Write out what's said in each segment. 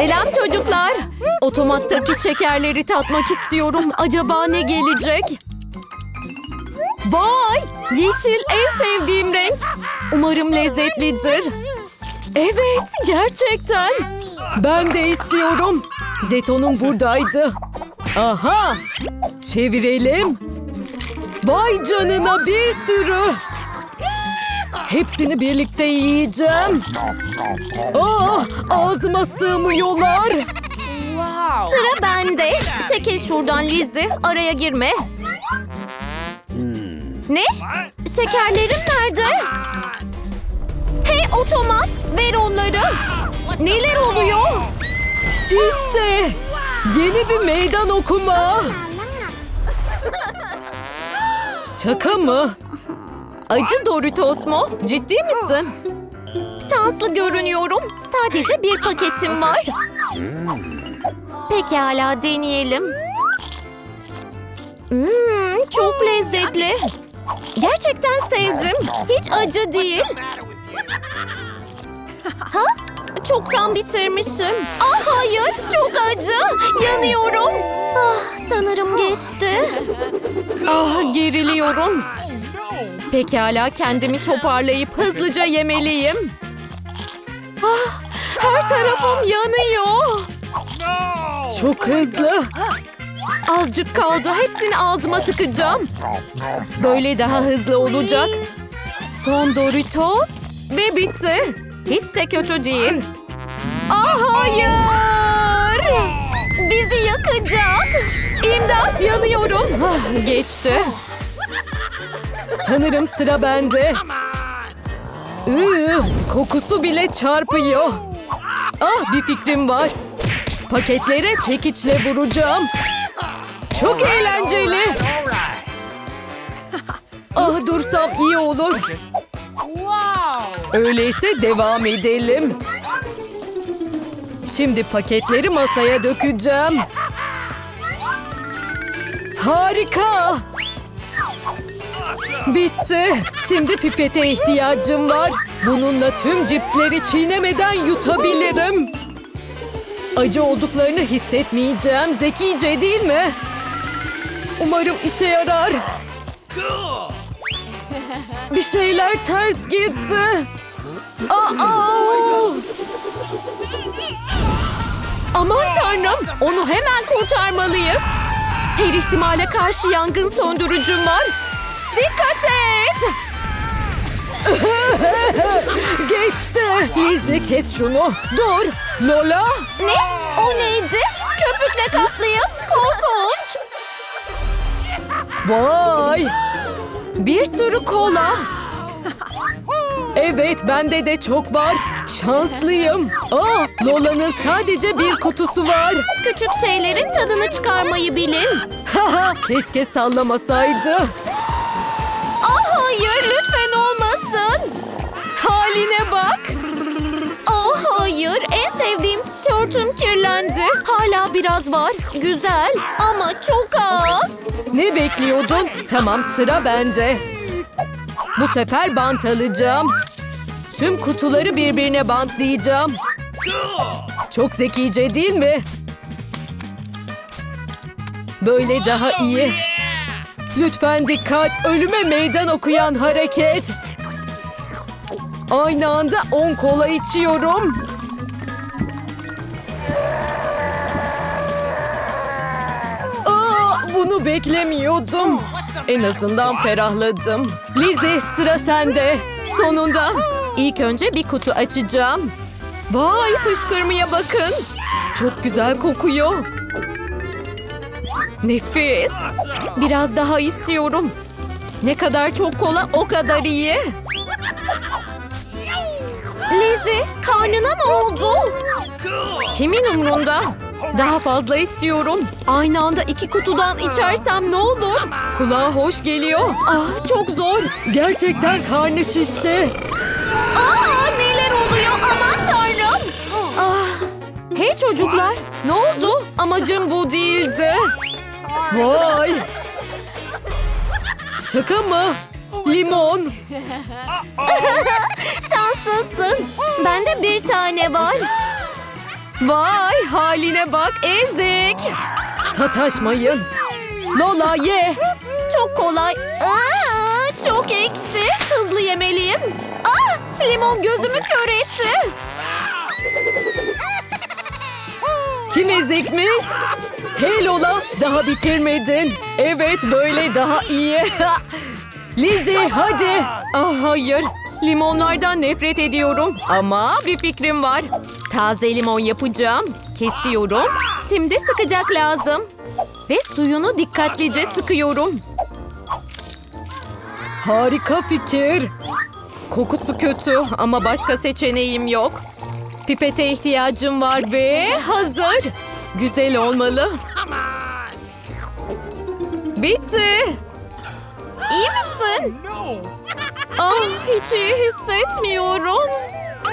Selam çocuklar. Otomattaki şekerleri tatmak istiyorum. Acaba ne gelecek? Vay! Yeşil en sevdiğim renk. Umarım lezzetlidir. Evet, gerçekten. Ben de istiyorum. Jetonum buradaydı. Aha! Çevirelim. Vay canına bir sürü. Hepsini birlikte yiyeceğim. Ah, ağzıma sığmıyorlar. Sıra bende. Çekil şuradan Lizzy. Araya girme. Ne? Şekerlerim nerede? Hey otomat ver onları. Neler oluyor? İşte yeni bir meydan okuma. Şaka mı? Acı Doritos mu? Ciddi misin? Şanslı görünüyorum. Sadece bir paketim var. Pekala deneyelim. Hmm, çok lezzetli. Gerçekten sevdim. Hiç acı değil. Ha? Çoktan bitirmişim. Ah hayır, çok acı. Yanıyorum. Ah, sanırım geçti. Ah, geriliyorum. Pekala kendimi toparlayıp hızlıca yemeliyim. Ah, her tarafım yanıyor. Çok hızlı. Azıcık kaldı. Hepsini ağzıma tıkacağım. Böyle daha hızlı olacak. Son Doritos ve bitti. Hiç de kötü değil. Ah hayır! Bizi yakacak. İmdat yanıyorum. Ah, geçti. Sanırım sıra bende. Iı, kokusu bile çarpıyor. Ah bir fikrim var. Paketlere çekiçle vuracağım. Çok eğlenceli. Ah dursam iyi olur. Öyleyse devam edelim. Şimdi paketleri masaya dökeceğim. Harika. Bitti. Şimdi pipete ihtiyacım var. Bununla tüm cipsleri çiğnemeden yutabilirim. Acı olduklarını hissetmeyeceğim. Zekice değil mi? Umarım işe yarar. Bir şeyler ters gitti. Aa! Aman tanrım, onu hemen kurtarmalıyız. Her ihtimale karşı yangın söndürücüm var. Dikkat et! Geçti. Lizzie kes şunu. Dur. Lola. Ne? O neydi? Köpükle kaplıyım. Korkunç. Vay. Bir sürü kola. Evet bende de çok var. Şanslıyım. Aa, Lola'nın sadece bir kutusu var. Küçük şeylerin tadını çıkarmayı bilin. Haha keşke sallamasaydı. Haline bak. Oh hayır en sevdiğim tişörtüm kirlendi. Hala biraz var. Güzel ama çok az. Ne bekliyordun? Tamam sıra bende. Bu sefer bant alacağım. Tüm kutuları birbirine bantlayacağım. Çok zekice değil mi? Böyle daha iyi. Lütfen dikkat. Ölüme meydan okuyan hareket. Aynı anda 10 kola içiyorum. Aa, bunu beklemiyordum. En azından ferahladım. Lizzie sıra sende. Sonunda. İlk önce bir kutu açacağım. Vay fışkırmaya bakın. Çok güzel kokuyor. Nefis. Biraz daha istiyorum. Ne kadar çok kola o kadar iyi. Lizzie karnına ne oldu? Kimin umrunda? Daha fazla istiyorum. Aynı anda iki kutudan içersem ne olur? Kulağa hoş geliyor. Ah çok zor. Gerçekten karnı şişti. Aa neler oluyor aman tanrım. Ah. Hey çocuklar ne oldu? Amacım bu değildi. Vay. Şaka mı? Limon. Şanslısın. Bende bir tane var. Vay haline bak ezik. Sataşmayın. Lola ye. Çok kolay. Aa, çok eksi. Hızlı yemeliyim. Ah, limon gözümü kör etti. Kim ezikmiş? Hey Lola daha bitirmedin. Evet böyle daha iyi. Lizzie hadi. Ah hayır. Limonlardan nefret ediyorum. Ama bir fikrim var. Taze limon yapacağım. Kesiyorum. Şimdi sıkacak lazım. Ve suyunu dikkatlice sıkıyorum. Harika fikir. Kokusu kötü ama başka seçeneğim yok. Pipete ihtiyacım var ve hazır. Güzel olmalı. Bitti. İyi misin? Ah hiç iyi hissetmiyorum.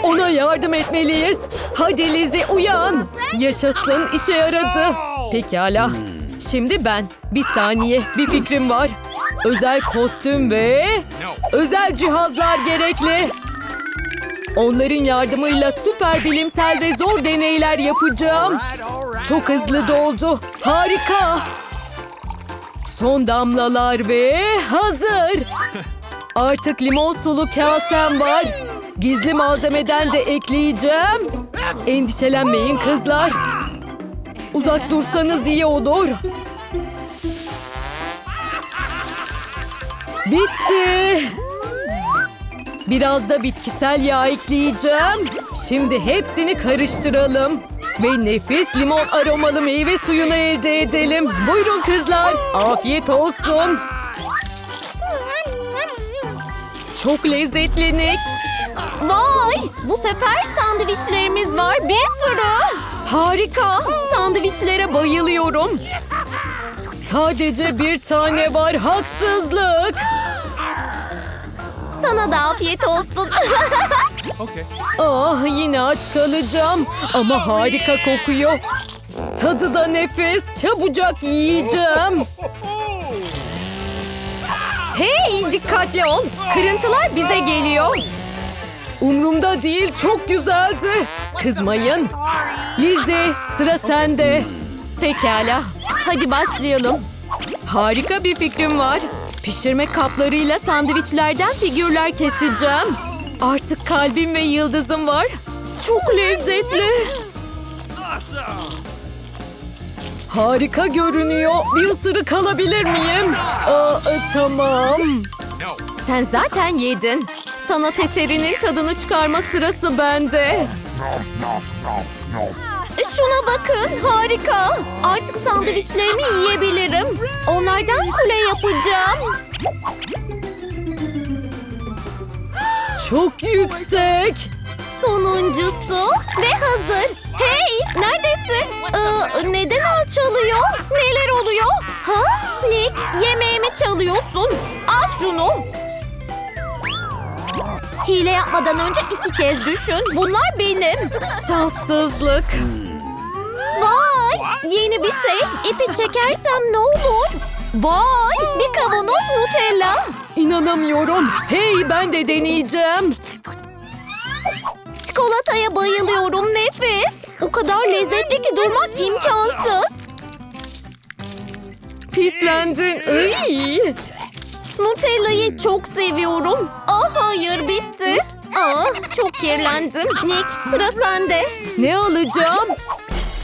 Ona yardım etmeliyiz. Hadi Lizzie uyan. Yaşasın işe yaradı. Pekala. Şimdi ben. Bir saniye bir fikrim var. Özel kostüm ve özel cihazlar gerekli. Onların yardımıyla süper bilimsel ve zor deneyler yapacağım. Çok hızlı doldu. Harika. Son damlalar ve hazır. Artık limon sulu kasem var. Gizli malzemeden de ekleyeceğim. Endişelenmeyin kızlar. Uzak dursanız iyi olur. Bitti. Biraz da bitkisel yağ ekleyeceğim. Şimdi hepsini karıştıralım. Ve nefis limon aromalı meyve suyunu elde edelim. Buyurun kızlar. Afiyet olsun. Çok lezzetli Nick. Vay! Bu sefer sandviçlerimiz var bir sürü. Harika. Sandviçlere bayılıyorum. Sadece bir tane var haksızlık. Sana da afiyet olsun. Okay. ah yine aç kalacağım ama harika kokuyor. Tadı da nefis. Çabucak yiyeceğim. Hey dikkatli ol. Kırıntılar bize geliyor. Umrumda değil çok güzeldi. Kızmayın. Lizzie sıra sende. Pekala. Hadi başlayalım. Harika bir fikrim var. Pişirme kaplarıyla sandviçlerden figürler keseceğim. Artık kalbim ve yıldızım var. Çok lezzetli. Harika görünüyor. Bir ısırık alabilir miyim? Aa, e, tamam. Sen zaten yedin. Sanat eserinin tadını çıkarma sırası bende. Şuna bakın harika. Artık sandviçlerimi yiyebilirim. Onlardan kule yapacağım. Çok yüksek. Sonuncusu ve hazır. Hey neredesin? Ee, neden alçalıyor? Neler oluyor? Ha? Nick yemeğimi çalıyorsun. Al şunu. Hile yapmadan önce iki kez düşün. Bunlar benim. Şanssızlık. Vay! Yeni bir şey. İpi çekersem ne olur? Vay! Bir kavanoz Nutella. İnanamıyorum. Hey ben de deneyeceğim. Çikolataya bayılıyorum nefis. O kadar lezzetli ki durmak imkansız. Pislendin. Iy. Nutella'yı çok seviyorum. Ah hayır bitti. Ah çok kirlendim. Nick sıra sende. Ne alacağım?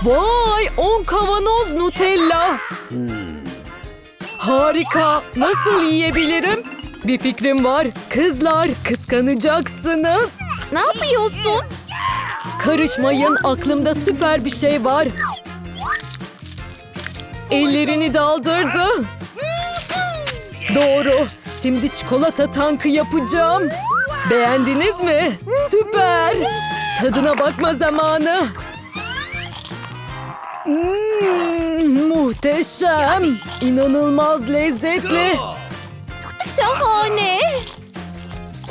Vay 10 kavanoz Nutella. Harika. Nasıl yiyebilirim? Bir fikrim var. Kızlar kıskanacaksınız. Ne yapıyorsun? Karışmayın aklımda süper bir şey var. Ellerini daldırdı. Doğru. Şimdi çikolata tankı yapacağım. Beğendiniz mi? Süper. Tadına bakma zamanı. Hmm, muhteşem. İnanılmaz lezzetli. Şahane.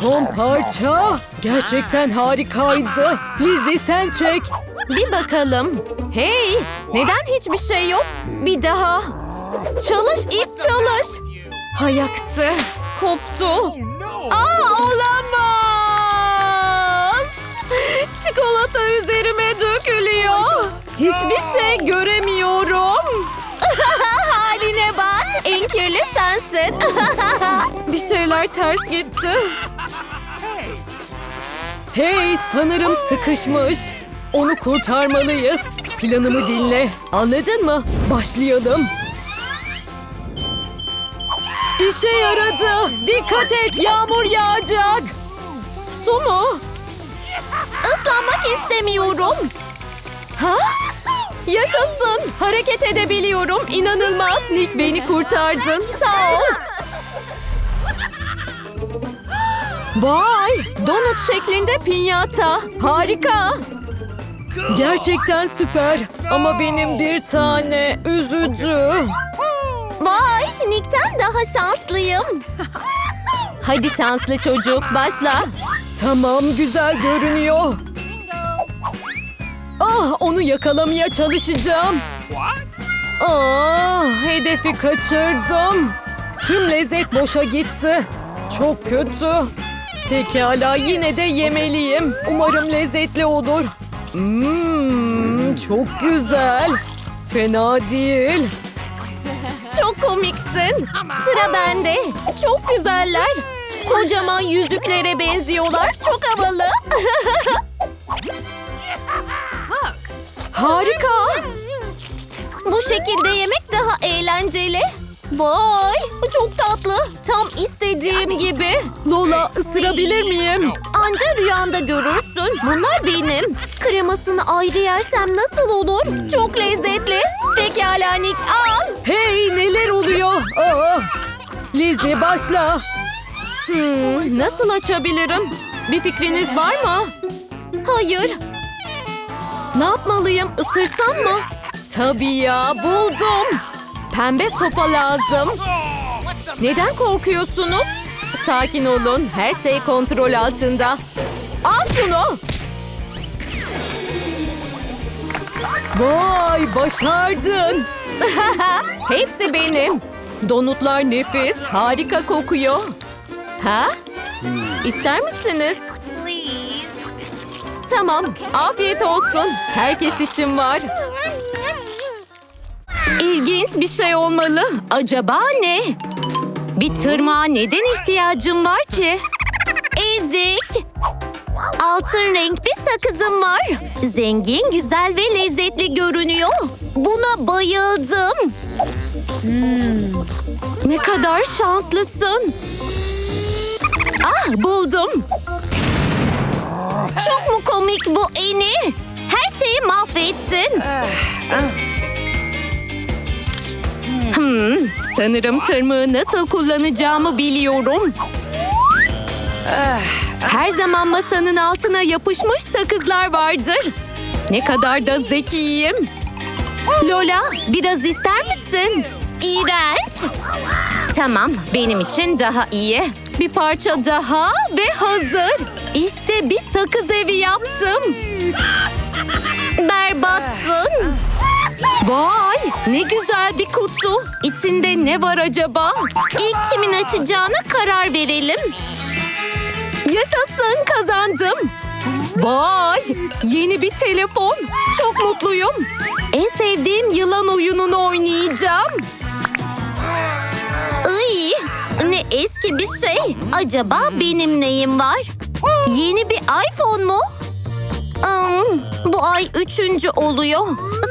Son parça. Gerçekten harikaydı. Lizzie sen çek. Bir bakalım. Hey, neden hiçbir şey yok? Bir daha. Çalış ip çalış. Hay aksi. Koptu. Aa olamaz. Çikolata üzerime dökülüyor. Hiçbir şey göremiyorum. Haline bak. En kirli sensin. Bir şeyler ters gitti. Hey sanırım sıkışmış. Onu kurtarmalıyız. Planımı dinle. Anladın mı? Başlayalım. İşe yaradı. Dikkat et yağmur yağacak. Su mu? Islanmak istemiyorum. Ha? Yaşasın. Hareket edebiliyorum. İnanılmaz. Nick beni kurtardın. Sağ ol. Vay! Donut şeklinde pinyata. Harika. Gerçekten süper. Ama benim bir tane üzücü. Vay! Nick'ten daha şanslıyım. Hadi şanslı çocuk başla. Tamam güzel görünüyor. Ah onu yakalamaya çalışacağım. What? Ah hedefi kaçırdım. Tüm lezzet boşa gitti. Çok kötü. Pekala yine de yemeliyim. Umarım lezzetli olur. Mmm çok güzel. Fena değil. Çok komiksin. Sıra bende. Çok güzeller. Kocaman yüzüklere benziyorlar. Çok havalı. Harika. Bu şekilde yemek daha eğlenceli. Vay, çok tatlı. Tam istediğim gibi. Lola, ısırabilir miyim? Anca rüyanda görürsün. Bunlar benim. Kremasını ayrı yersem nasıl olur? Çok lezzetli. Pekala Nick, al. Hey, neler oluyor? Aa. Lizzie, başla. Hmm, nasıl açabilirim? Bir fikriniz var mı? Hayır. Ne yapmalıyım? Isırsam mı? Tabii ya buldum. Pembe sopa lazım. Neden korkuyorsunuz? Sakin olun. Her şey kontrol altında. Al şunu. Vay başardın. Hepsi benim. Donutlar nefis. Harika kokuyor. Ha? İster misiniz? Tamam. Afiyet olsun. Herkes için var. İlginç bir şey olmalı. Acaba ne? Bir tırmağa neden ihtiyacım var ki? Ezik. Altın renk bir sakızım var. Zengin, güzel ve lezzetli görünüyor. Buna bayıldım. Hmm, Ne kadar şanslısın. Ah buldum. Çok mu komik bu Eni? Her şeyi mahvettin. Hmm, sanırım tırmığı nasıl kullanacağımı biliyorum. Her zaman masanın altına yapışmış sakızlar vardır. Ne kadar da zekiyim. Lola, biraz ister misin? İğrenç. Tamam, benim için daha iyi. Bir parça daha ve hazır. İşte bir sakız evi yaptım. Berbatsın. Vay ne güzel bir kutu. İçinde ne var acaba? İlk kimin açacağına karar verelim. Yaşasın kazandım. Vay yeni bir telefon. Çok mutluyum. En sevdiğim yılan oyununu oynayacağım. Eski bir şey. Acaba benim neyim var? Yeni bir iPhone mu? Hmm, bu ay üçüncü oluyor.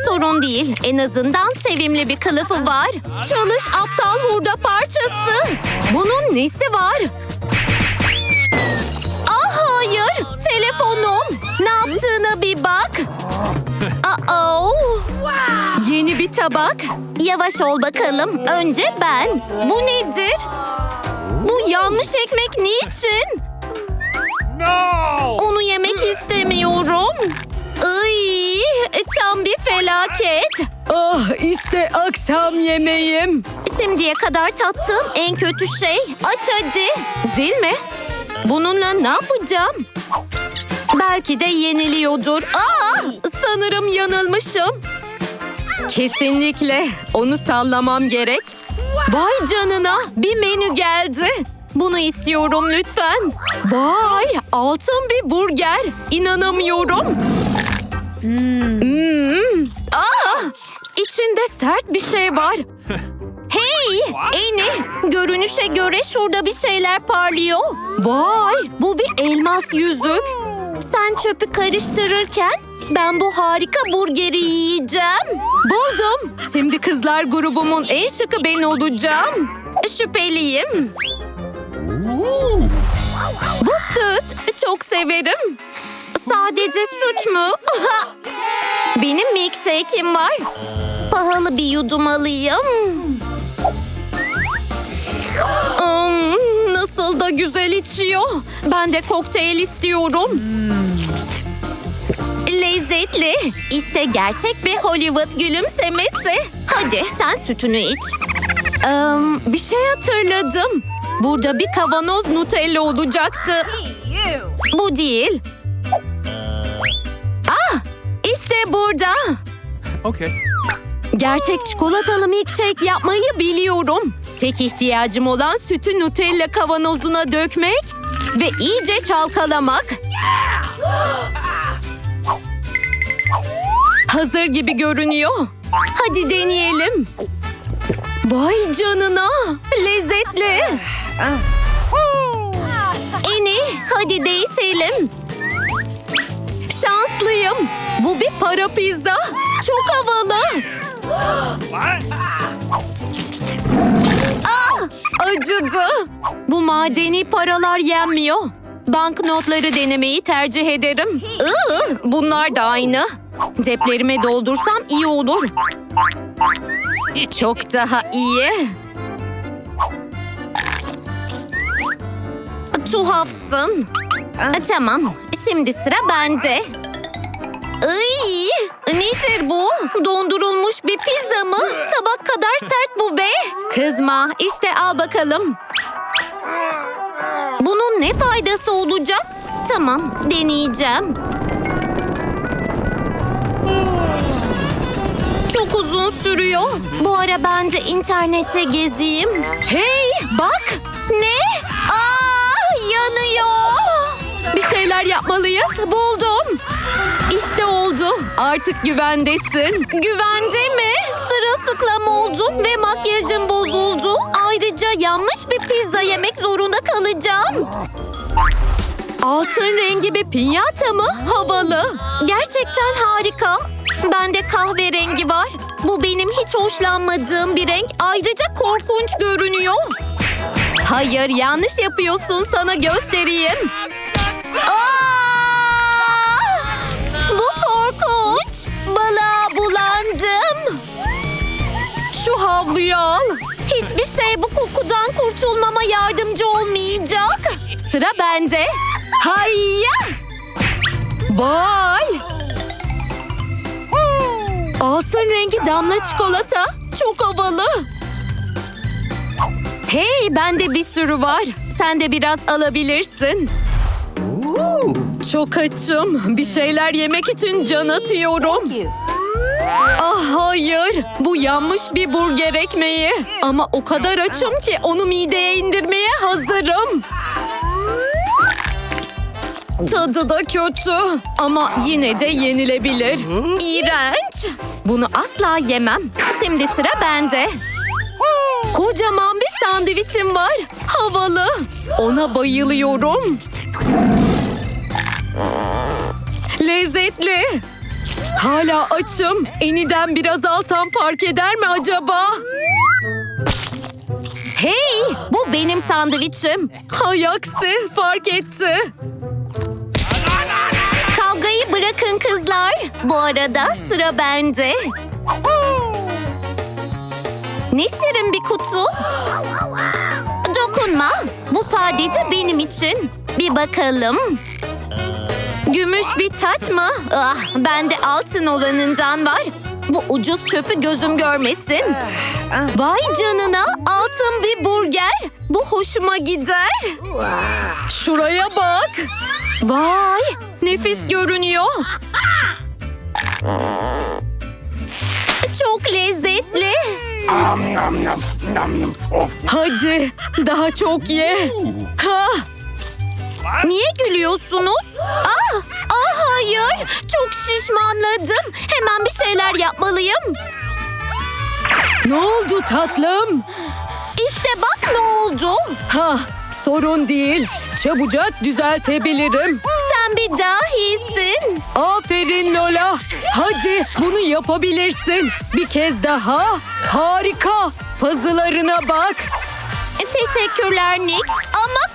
Sorun değil. En azından sevimli bir kılıfı var. Çalış aptal hurda parçası. Bunun nesi var? Ah hayır. Telefonum. Ne yaptığına bir bak. Aa. Yeni bir tabak. Yavaş ol bakalım. Önce ben. Bu nedir? Bu yanmış ekmek niçin? No! Onu yemek istemiyorum. Ay, tam bir felaket. Ah işte akşam yemeğim. Şimdiye kadar tattığım en kötü şey. Aç hadi. Zil mi? Bununla ne yapacağım? Belki de yeniliyordur. Aa, sanırım yanılmışım. Kesinlikle. Onu sallamam gerek. Vay canına bir menü geldi. Bunu istiyorum lütfen. Vay altın bir burger. İnanamıyorum. Hmm. Aa, içinde sert bir şey var. Hey Eni görünüşe göre şurada bir şeyler parlıyor. Vay bu bir elmas yüzük. Sen çöpü karıştırırken ben bu harika burgeri yiyeceğim. Buldum. Şimdi kızlar grubumun en şıkı ben olacağım. Şüpheliyim. Bu süt çok severim. Sadece süt mü? Benim milkshake'im var. Pahalı bir yudum alayım. Hmm, nasıl da güzel içiyor. Ben de kokteyl istiyorum. Lezzetli. İşte gerçek bir Hollywood gülümsemesi. Hadi sen sütünü iç. Ee, bir şey hatırladım. Burada bir kavanoz Nutella olacaktı. Bu değil. Ah, işte burada. Okay. Gerçek çikolatalı milkshake yapmayı biliyorum. Tek ihtiyacım olan sütü Nutella kavanozuna dökmek ve iyice çalkalamak. Hazır gibi görünüyor. Hadi deneyelim. Vay canına, lezzetli. Eni, hadi değişelim. Şanslıyım. Bu bir para pizza. Çok havalı. What? Acıdı. Bu madeni paralar yenmiyor. Banknotları denemeyi tercih ederim. Bunlar da aynı. Ceplerime doldursam iyi olur. Çok daha iyi. Tuhafsın. Tamam, şimdi sıra bende. Iy, nedir bu? Dondurulmuş bir pizza mı? Tabak kadar sert bu be. Kızma, işte al bakalım. Bunun ne faydası olacak? Tamam, deneyeceğim. Uzun sürüyor. Bu ara ben de internette gezeyim. Hey, bak! Ne? Aa, yanıyor. Bir şeyler yapmalıyız. Buldum. İşte oldu. Artık güvendesin. Güvende mi? Sırılsıklam oldum ve makyajım bozuldu. Ayrıca yanmış bir pizza yemek zorunda kalacağım. Altın rengi bir pinyata mı? Havalı. Gerçekten harika. Bende kahverengi var. Bu benim hiç hoşlanmadığım bir renk. Ayrıca korkunç görünüyor. Hayır yanlış yapıyorsun sana göstereyim. Aa! Bu korkunç. Balığa bulandım. Şu havluyu al. Hiçbir şey bu kokudan kurtulmama yardımcı olmayacak. Sıra bende. Hayya! Vay! Altın rengi damla çikolata. Çok havalı. Hey bende bir sürü var. Sen de biraz alabilirsin. Çok açım. Bir şeyler yemek için can atıyorum. Ah hayır. Bu yanmış bir burger ekmeği. Ama o kadar açım ki onu mideye indirmeye hazırım. Tadı da kötü ama yine de yenilebilir. İğrenç. Bunu asla yemem. Şimdi sıra bende. Kocaman bir sandviçim var. Havalı. Ona bayılıyorum. Lezzetli. Hala açım. Eniden biraz alsam fark eder mi acaba? Hey, bu benim sandviçim. Hay aksi, fark etti. Kavgayı bırakın kızlar. Bu arada sıra bende. Ne şirin bir kutu. Dokunma. Bu sadece benim için. Bir bakalım. Gümüş bir taç mı? Ah, bende altın olanından var. Bu ucuz çöpü gözüm görmesin. Vay canına altın bir burger. Bu hoşuma gider. Şuraya bak. Vay nefis görünüyor. Çok lezzetli. Hadi daha çok ye. Ha, Niye gülüyorsunuz? Ah, hayır. Çok şişmanladım. Hemen bir şeyler yapmalıyım. ne oldu tatlım? İşte bak ne oldu. Ha, sorun değil. Çabucak düzeltebilirim. Sen bir dahisin. Aferin Lola. Hadi bunu yapabilirsin. Bir kez daha. Harika. Pazılarına bak. Teşekkürler Nick. Ama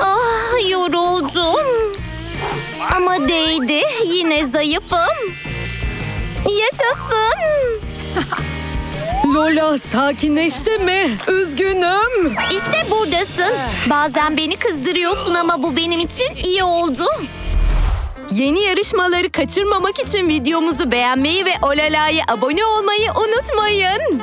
Ah yoruldum. Ama değdi. Yine zayıfım. Yaşasın. Lola sakinleşti mi? Üzgünüm. İşte buradasın. Bazen beni kızdırıyorsun ama bu benim için iyi oldu. Yeni yarışmaları kaçırmamak için videomuzu beğenmeyi ve Olala'ya abone olmayı unutmayın.